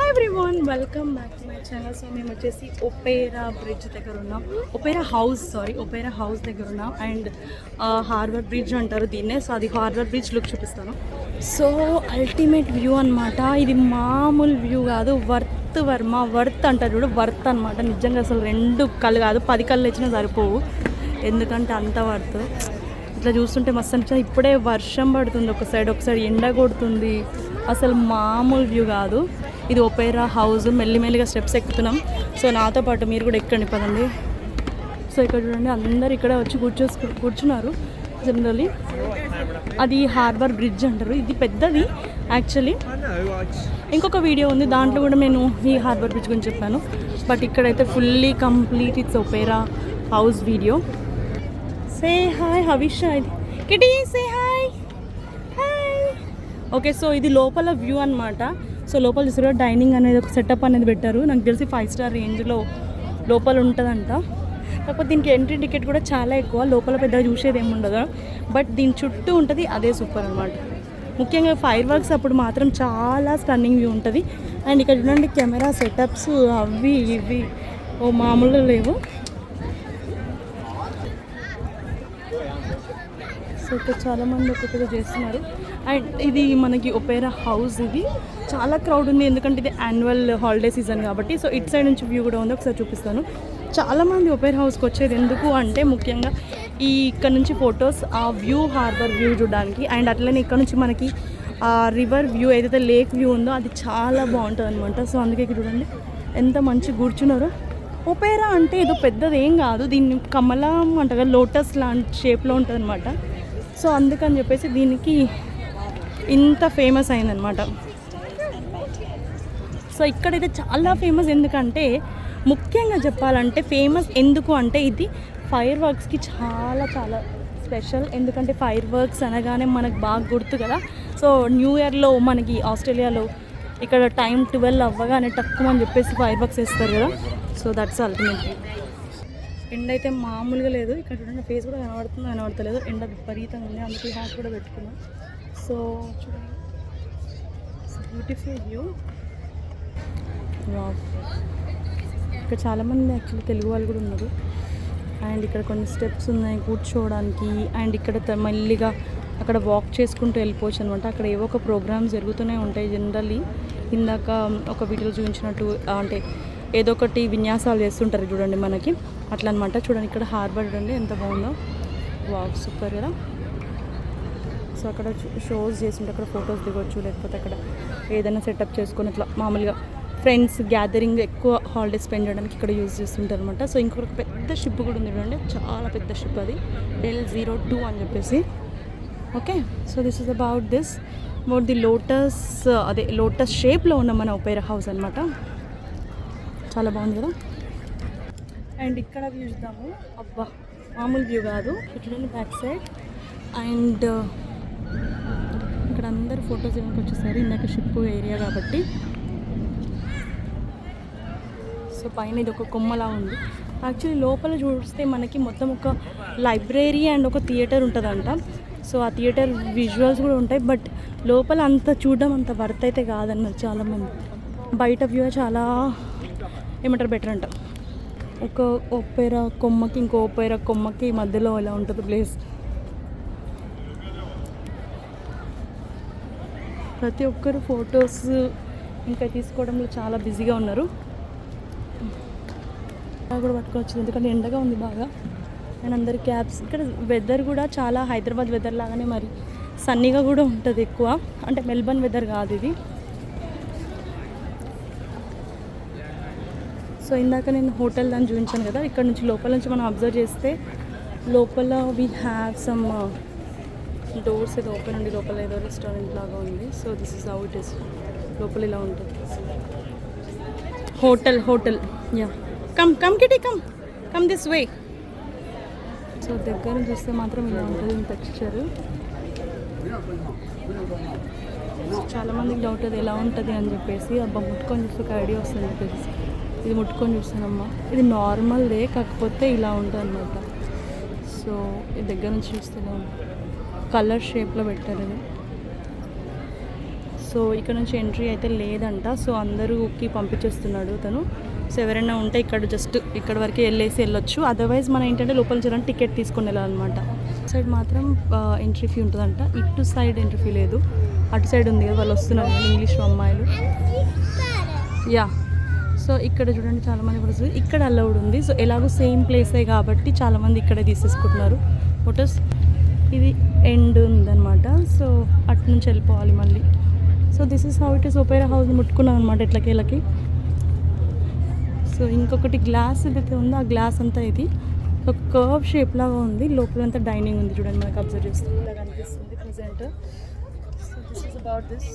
Hi everyone welcome back to my channel so మేము వచ్చేసి opera bridge దగ్గర ఉన్నాం. Opera house sorry opera house దగ్గర ఉన్నాం. అండ్ హార్వర్ బ్రిడ్జ్ అంటారు దీన్నే. సో అది హార్వర్ బ్రిడ్జ్ లుక్ చూపిస్తాను. సో అల్టిమేట్ వ్యూ అనమాట ఇది మామూలు వ్యూ కాదు. వర్త్ వర్మ వర్త్ అంటారు చూడు. వర్త్ అనమాట నిజంగా అసలు రెండు కళ్ళు కాదు. పది కళ్ళు ఇచ్చినా సరిపోవు. ఎందుకంటే అంత వర్త్ ఇట్లా చూస్తుంటే మస్తు అనిపిస్తుంది. ఇప్పుడే వర్షం పడుతుంది. ఒక సైడ్ ఒక సైడ్ ఎండ కొడుతుంది. అసలు మామూలు వ్యూ కాదు. ఇది ఒపేరా హౌస్. మెల్లిమెల్లిగా స్టెప్స్ ఎక్కుతున్నాం. సో నాతో పాటు మీరు కూడా ఎక్కండి పదండి. సో ఇక్కడ చూడండి అందరు ఇక్కడ వచ్చి కూర్చో కూర్చున్నారు. జనరలీ అది హార్బర్ బ్రిడ్జ్ అంటారు. ఇది పెద్దది యాక్చువల్లీ. ఇంకొక వీడియో ఉంది దాంట్లో కూడా నేను ఈ హార్బర్ బ్రిడ్జ్ గురించి చెప్పాను. బట్ ఇక్కడైతే fully complete it's opera house video. Say hi Havish ఇది Kitty say hi. Hi. Okay so ఇది లోపల వ్యూ అనమాట సో లోపల చూసారు డైనింగ్ అనేది ఒక సెటప్ అనేది పెట్టారు. నాకు తెలిసి ఫైవ్ స్టార్ రేంజ్లో లోపల ఉంటుందంట. కాకపోతే దీనికి ఎంట్రీ టికెట్ కూడా చాలా ఎక్కువ. లోపల పెద్దగా చూసేది ఏమి ఉండదు. బట్ దీని చుట్టూ ఉంటుంది అదే సూపర్ అనమాట ముఖ్యంగా ఫైర్ వర్క్స్ అప్పుడు మాత్రం చాలా స్టన్నింగ్ వ్యూ ఉంటుంది. అండ్ ఇక్కడ చూడండి కెమెరా సెటప్స్ అవి ఇవి. ఓ మామూలుగా లేవు. సో ఇక్కడ చాలామంది ఒక్కొక్కగా చేస్తున్నారు. అండ్ ఇది మనకి ఒపేరా హౌస్ ఇది. చాలా క్రౌడ్ ఉంది ఎందుకంటే ఇది యాన్యువల్ హాలిడే సీజన్ కాబట్టి. సో ఇట్ సైడ్ నుంచి వ్యూ కూడా ఉంది. ఒకసారి చూపిస్తాను. చాలా మంది ఒపేరా హౌస్కి వచ్చేది ఎందుకు అంటే ముఖ్యంగా ఈ ఇక్కడ నుంచి ఫొటోస్ ఆ వ్యూ హార్బర్ వ్యూ చూడడానికి. అండ్ అట్లనే ఇక్కడ నుంచి మనకి ఆ రివర్ వ్యూ ఏదైతే లేక్ వ్యూ ఉందో అది చాలా బాగుంటుంది అనమాట సో అందుకే ఇక్కడ చూడండి. ఎంత మంచి కూర్చున్నారో. ఒపేరా అంటే ఏదో పెద్దది ఏం కాదు. దీన్ని కమలం అంటగా లోటస్ లాంటి షేప్లో ఉంటుంది అనమాట సో అందుకని చెప్పేసి దీనికి ఇంత ఫేమస్ అయిందనమాట సో ఇక్కడైతే చాలా ఫేమస్ ఎందుకంటే ముఖ్యంగా చెప్పాలంటే ఫేమస్ ఎందుకు అంటే ఇది ఫైర్ వర్క్స్కి చాలా చాలా స్పెషల్ ఎందుకంటే ఫైర్ వర్క్స్ అనగానే మనకు బాగా గుర్తు కదా. సో న్యూ ఇయర్లో మనకి ఆస్ట్రేలియాలో ఇక్కడ టైం ట్వెల్వ్ అవ్వగానే తక్కువ అని చెప్పేసి ఫైర్ వర్క్స్ వేస్తారు కదా. సో దట్స్ అల్టిమేట్ ఎండ అయితే మామూలుగా లేదు. ఇక్కడ చూడండి ఫేస్ కూడా కనబడుతుందో కనబడతలేదు. ఎండ విపరీతంగా ఉంది. అందుకే హ్యాట్ కూడా పెట్టుకున్నాం. సో చూడండి. బ్యూటిఫుల్ వ్యూ ఇక్కడ చాలామంది యాక్చువల్లీ తెలుగు వాళ్ళు కూడా ఉన్నారు. అండ్ ఇక్కడ కొన్ని స్టెప్స్ ఉన్నాయి కూర్చోవడానికి. అండ్ ఇక్కడ త- మెల్లిగా అక్కడ వాక్ చేసుకుంటూ వెళ్ళిపోవచ్చు అనమాట అక్కడ ఏవో ఒక ప్రోగ్రామ్స్ జరుగుతూనే ఉంటాయి జనరల్లీ ఇందాక ఒక వీడియో చూపించినట్టు అంటే ఏదో ఒకటి విన్యాసాలు చేస్తుంటారు చూడండి మనకి. అట్లా అనమాట చూడండి ఇక్కడ హార్బర్ చూడండి ఎంత బాగుందో. వాక్ సూపర్ కదా. సో అక్కడ షోస్ చేస్తుంటే అక్కడ ఫొటోస్ దిగొచ్చు లేకపోతే అక్కడ ఏదైనా సెటప్ చేసుకొని ఇట్లా మామూలుగా ఫ్రెండ్స్ గ్యాదరింగ్ ఎక్కువ హాలిడేస్ స్పెండ్ చేయడానికి ఇక్కడ యూజ్ చేస్తుంటారు అనమాట సో ఇంకొక పెద్ద షిప్ కూడా ఉంది చూడండి. చాలా పెద్ద షిప్ అది. ఎల్ జీరో టూ అని చెప్పేసి. Okay so this is about this about the lotus అదే లోటస్ షేప్లో ఉన్న మన ఒపేరా హౌస్ అనమాట చాలా బాగుంది కదా? అండ్ ఇక్కడ వ్యూ చూద్దాము. అబ్బా! మామూలు వ్యూ కాదు. చూడండి బ్యాక్ సైడ్ అండ్ అందరూ ఫొటోస్ ఇవ్వడానికి వచ్చేసారు ఇందాక షిప్ ఏరియా కాబట్టి. సో పైన ఇది ఒక కొమ్మలా ఉంది. యాక్చువల్లీ లోపల చూస్తే మనకి మొత్తం ఒక లైబ్రరీ అండ్ ఒక థియేటర్ ఉంటుందంట. సో ఆ థియేటర్ విజువల్స్ కూడా ఉంటాయి. బట్ లోపల అంత చూడడం అంత వర్త్ అయితే కాదన్నారు చాలామంది. బయట వ్యూ చాలా ఏమంటారు బెటర్ అంట. ఒక ఒప్పేర కొమ్మకి ఇంకో ఒప్పేర కొమ్మకి మధ్యలో ఎలా ఉంటుంది ప్లేస్ ప్రతి ఒక్కరు ఫొటోస్ ఇంకా తీసుకోవడంలో చాలా బిజీగా ఉన్నారు. బాగా కూడా పట్టుకోవచ్చు ఎందుకంటే ఎండగా ఉంది బాగా. అండ్ అందరు క్యాబ్స్ ఇక్కడ వెదర్ కూడా చాలా హైదరాబాద్ వెదర్ లాగానే మరి సన్నీగా కూడా ఉంటుంది ఎక్కువ. అంటే మెల్బర్న్ వెదర్ కాదు ఇది. సో ఇందాక నేను హోటల్ దాన్ని చూపించాను కదా ఇక్కడ నుంచి లోపల నుంచి మనం అబ్జర్వ్ చేస్తే లోపల వీ హ్యావ్ సమ్ డోర్స్ ఏదో ఓపెన్ ఉండి లోపల ఏదో రెస్టారెంట్ లాగా ఉంది. So this is out is లోపల ఇలా ఉంటుంది. Hotel hotel yeah come come Kitty come come this way so దగ్గర నుంచి చూస్తే మాత్రం ఇలా ఉంటుంది టెక్స్చర్ చాలా మందికి డౌట్ అది ఎలా ఉంటుంది అని చెప్పేసి అబ్బా ముట్టుకొని చూస్తే ఒక ఐడియా వస్తుంది చెప్పేసి. ఇది ముట్టుకొని చూస్తానమ్మా. ఇది నార్మల్దే కాకపోతే ఇలా ఉంటుంది అనమాట సో ఇది దగ్గర నుంచి చూస్తే కలర్ షేప్లో పెట్టారు ఇది సో ఇక్కడ నుంచి ఎంట్రీ అయితే లేదంట. సో అందరూకి పంపించేస్తున్నాడు తను. సో ఎవరైనా ఉంటే ఇక్కడ జస్ట్ ఇక్కడ వరకు వెళ్ళేసి వెళ్ళొచ్చు. అదర్వైజ్ మనం ఏంటంటే లోపల చేయాలని టికెట్ తీసుకొని వెళ్ళాలన్నమాట. సైడ్ మాత్రం ఎంట్రీ ఫీ ఉంటుందంట. ఇటు సైడ్ ఎంట్రీ ఫీ లేదు. అటు సైడ్ ఉంది కదా వాళ్ళు వస్తున్నారు ఇంగ్లీష్ అమ్మాయిలు. యా సో ఇక్కడ చూడండి చాలా మంది ఇక్కడ అలౌడ్ ఉంది. సో ఎలాగో సేమ్ ప్లేసే కాబట్టి చాలామంది ఇక్కడే తీసేసుకుంటున్నారు. ఫొటోస్ ఇది ఎండ్ ఉందన్నమాట. సో అటు నుంచి వెళ్ళిపోవాలి మళ్ళీ. So this is how it is opera house ముట్టుకున్నాం అనమాట ఇట్లకి సో ఇంకొకటి గ్లాస్ ఏదైతే ఉందో ఆ గ్లాస్ అంతా ఇది. ఒక కర్వ్ షేప్ లాగా ఉంది. లోపలంతా డైనింగ్ ఉంది చూడండి మనకు అబ్జర్వ్ చేస్తుంది ఇలా కనిపిస్తుంది present so this is about this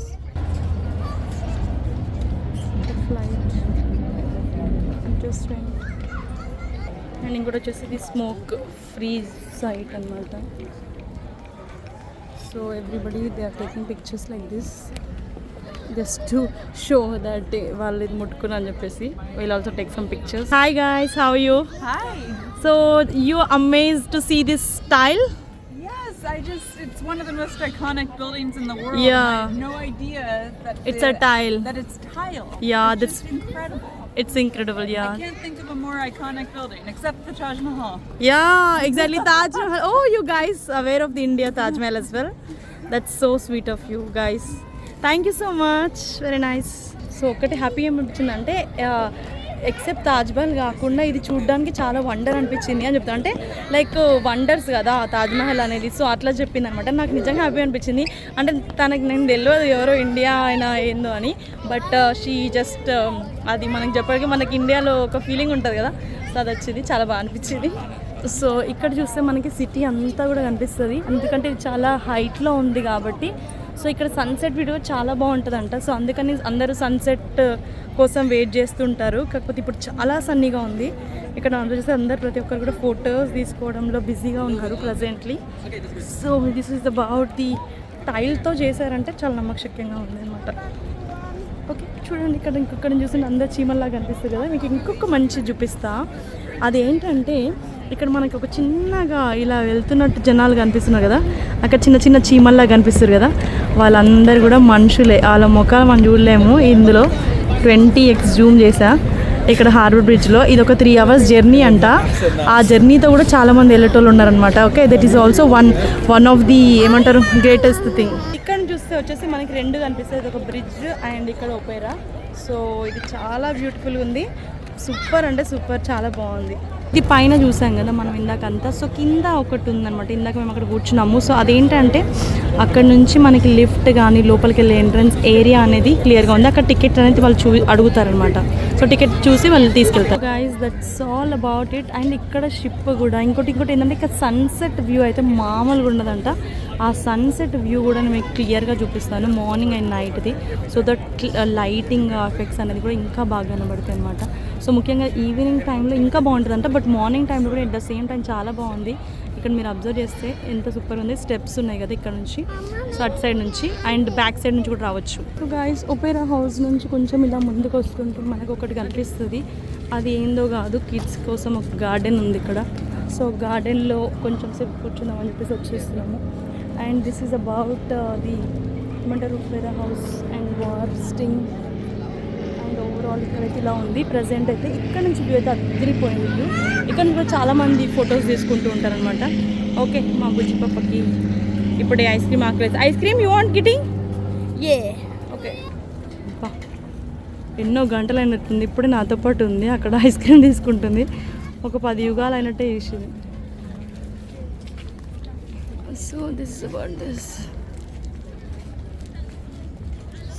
flight interesting and ఇంకోటి వచ్చేసి ఇది స్మోక్ ఫ్రీ సైట్ అనమాట So everybody they are taking pictures like this just to show that వాళ్ళు ఇది ముట్టుకున్నా అని చెప్పేసి will also take some pictures hi guys how you Hi. So you amaze to see this style Yes, I just, it's one of the most iconic buildings in the world. Yeah. I had no idea that It's the- a tile. That it's tile. Yeah, It's that's- just incredible. It's incredible yeah I can't think of a more iconic building except the Taj Mahal. Yeah, exactly. Taj Mahal. Oh, you guys aware of the India Taj Mahal as well? That's so sweet of you guys. Thank you so much very nice so ఒకటి happy ఏమనిపించింది అంటే except Taj Mahal కాకుండా ఇది చూడడానికి చాలా wonder అనిపించింది అని చెప్తాను. అంటే లైక్ వండర్స్ కదా తాజ్ మహల్ అనేది. సో అట్లా చెప్పింది అనమాట నాకు నిజంగా హ్యాపీ అనిపించింది. అంటే తనకి నేను తెలియదు ఎవరో ఇండియా అయినా ఏందో అని. బట్ షీ జస్ట్ అది మనకి చెప్పడానికి మనకి ఇండియాలో ఒక ఫీలింగ్ ఉంటుంది కదా. సో అది వచ్చింది. చాలా బాగా అనిపించింది. సో ఇక్కడ చూస్తే మనకి సిటీ అంతా కూడా కనిపిస్తుంది. ఎందుకంటే ఇది చాలా హైట్లో ఉంది కాబట్టి సో ఇక్కడ సన్సెట్ వీడియో చాలా బాగుంటుందంట. సో అందుకని అందరూ సన్సెట్ uh, కోసం వెయిట్ చేస్తుంటారు. కాకపోతే ఇప్పుడు చాలా సన్నీగా ఉంది. ఇక్కడ ఆంధ్రప్రదేశ్ అందరు ప్రతి ఒక్కరు కూడా ఫొటోస్ తీసుకోవడంలో బిజీగా ఉన్నారు presently so this is about the టైల్తో చేశారంటే చాలా నమ్మకశక్యంగా ఉంది అనమాట చూడండి ఇక్కడ ఇంకొక్కడ చూసిన అందరు చీమల్లా కనిపిస్తుంది కదా మీకు ఇంకొక మంచి చూపిస్తా. అదేంటంటే ఇక్కడ మనకి ఒక చిన్నగా ఇలా వెళ్తున్నట్టు జనాలు కనిపిస్తున్నారు కదా అక్కడ చిన్న చిన్న చీమల్లా కనిపిస్తారు కదా వాళ్ళందరూ కూడా మనుషులే వాళ్ళ ముఖాలు మనం చూడలేము ఇందులో. ట్వంటీ ఎక్స్ జూమ్ చేసా. ఇక్కడ హార్బర్ బ్రిడ్జ్లో ఇది ఒక త్రీ అవర్స్ జర్నీ అంట. ఆ జర్నీతో కూడా చాలా మంది వెళ్ళేటోళ్ళు ఉన్నారనమాట okay that is also one one of the ఏమంటారు గ్రేటెస్ట్ థింగ్ ఇక్కడ చూస్తే వచ్చేసి మనకి రెండు కనిపిస్తుంది ఇది ఒక బ్రిడ్జ్ అండ్ ఇక్కడ ఒపేరా. సో ఇది చాలా బ్యూటిఫుల్ ఉంది. సూపర్ అంటే సూపర్ చాలా బాగుంది. ఇది పైన చూసాం కదా మనం ఇందాకంతా సో కింద ఒకటి ఉందనమాట ఇందాక మేము అక్కడ కూర్చున్నాము. సో అదేంటంటే అక్కడ నుంచి మనకి లిఫ్ట్ కానీ లోపలికి వెళ్ళే ఎంట్రన్స్ ఏరియా అనేది క్లియర్గా ఉంది. అక్కడ టికెట్ అనేది వాళ్ళు చూ అడుగుతారనమాట సో టికెట్ చూసి వాళ్ళు తీసుకెళ్తారు. Guys that's all about it and ఇక్కడ షిప్ కూడా. ఇంకోటి ఇంకోటి ఏంటంటే ఇక్కడ సన్సెట్ వ్యూ అయితే మామూలుగా ఉండదంట. ఆ సన్సెట్ వ్యూ కూడా నేను మీకు క్లియర్గా చూపిస్తాను. మార్నింగ్ అండ్ నైట్ది సో దట్ లైటింగ్ ఎఫెక్ట్స్ అనేది కూడా ఇంకా బాగా కనబడతాయి అనమాట సో ముఖ్యంగా ఈవినింగ్ టైంలో ఇంకా బాగుంటుందంట. బట్ మార్నింగ్ టైంలో కూడా ఎట్ ద సేమ్ టైం చాలా బాగుంది. ఇక్కడ మీరు అబ్జర్వ్ చేస్తే ఎంత సూపర్ ఉంది. స్టెప్స్ ఉన్నాయి కదా ఇక్కడ నుంచి. సో అటు సైడ్ నుంచి అండ్ బ్యాక్ సైడ్ నుంచి కూడా రావచ్చు. సో గాయస్ ఒపేరా హౌస్ నుంచి కొంచెం ఇలా ముందుకు వస్తుంటే మనకు ఒకటి కనిపిస్తుంది. అది ఏందో కాదు కిడ్స్ కోసం ఒక గార్డెన్ ఉంది ఇక్కడ. సో గార్డెన్లో కొంచెం సేపు కూర్చుందామని చెప్పేసి వచ్చేస్తున్నాము. And this is about the ఏమంటారు ఒపేరా హౌస్ అండ్ వార్స్టింగ్ అండ్ ఓవరాల్ ఇక్కడైతే ఇలా ఉంది. ప్రజెంట్ అయితే ఇక్కడ నుంచి వ్యూ అయితే అదిరిపోయింది వ్యూ ఇక్కడ నుంచి కూడా చాలా మంది ఫొటోస్ తీసుకుంటూ ఉంటారనమాట ఓకే మా బుజ్జి పప్పకి ఇప్పుడే ice cream ఆకలేదు ice cream you want getting a okay ఎన్నో గంటలు అయినట్టుంది ఇప్పుడే నాతో పాటు ఉంది. అక్కడ ఐస్ క్రీమ్ తీసుకుంటుంది. ఒక పది యుగాలు అయినట్టే చేసింది so this about this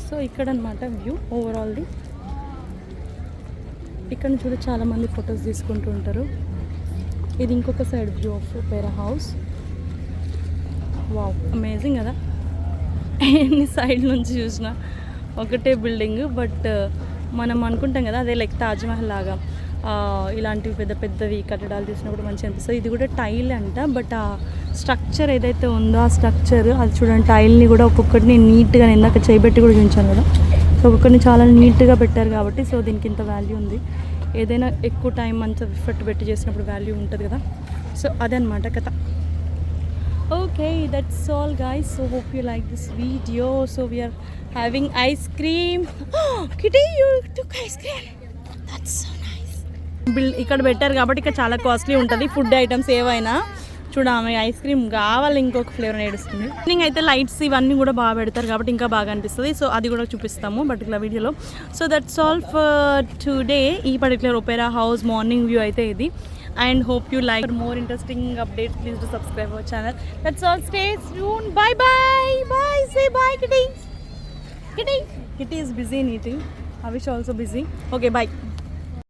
so ఇక్కడ అనమాట వ్యూ ఓవరాల్ది ఇక్కడ చూడ చాలామంది ఫొటోస్ తీసుకుంటూ ఉంటారు. ఇది ఇంకొక side view of opera house. Wow amazing కదా? ఎన్ని సైడ్ నుంచి చూసినా ఒకటే బిల్డింగ్ బట్ మనం అనుకుంటాం కదా అదే లైక్ తాజ్మహల్ లాగా. ఇలాంటివి పెద్ద పెద్దవి కట్టడాలు చూసినప్పుడు మంచిగా అనిపిస్తుంది. ఇది కూడా టైల్ అంట బట్ ఆ స్ట్రక్చర్ ఏదైతే ఉందో ఆ స్ట్రక్చర్ అది చూడండి టైల్ని కూడా ఒక్కొక్కటిని నీట్గా నేను ఇందాక చేయబెట్టి కూడా చూపించాను కదా. సో ఒక్కొక్కరిని చాలా నీట్గా పెట్టారు కాబట్టి సో దీనికి ఇంత వాల్యూ ఉంది. ఏదైనా ఎక్కువ టైం అంత ఎఫర్ట్ పెట్టి చేసినప్పుడు వాల్యూ ఉంటుంది కదా. సో అదే అనమాట కథ. Okay that's all guys so hope you like this video so we're having ice cream cream. You you ice cream bill ఇక్కడ పెట్టారు కాబట్టి ఇక్కడ చాలా కాస్ట్లీ ఉంటుంది. ఫుడ్ ఐటమ్స్ ఏవైనా. చూడ ఆమె ఐస్ క్రీమ్ కావాలి ఇంకొక ఫ్లేవర్ ఏడుస్తుంది. ఈవినింగ్ అయితే లైట్స్ ఇవన్నీ కూడా బాగా పెడతారు కాబట్టి ఇంకా బాగా అనిపిస్తుంది. సో అది కూడా చూపిస్తాము పర్టికులర్ వీడియోలో so that's all for today ఈ particular opera house morning view అయితే ఇది. And hope you like more interesting updates please to subscribe our channel that's all stay soon bye bye bye say bye Kitty Kitty Kitty is busy in eating Avish also busy okay bye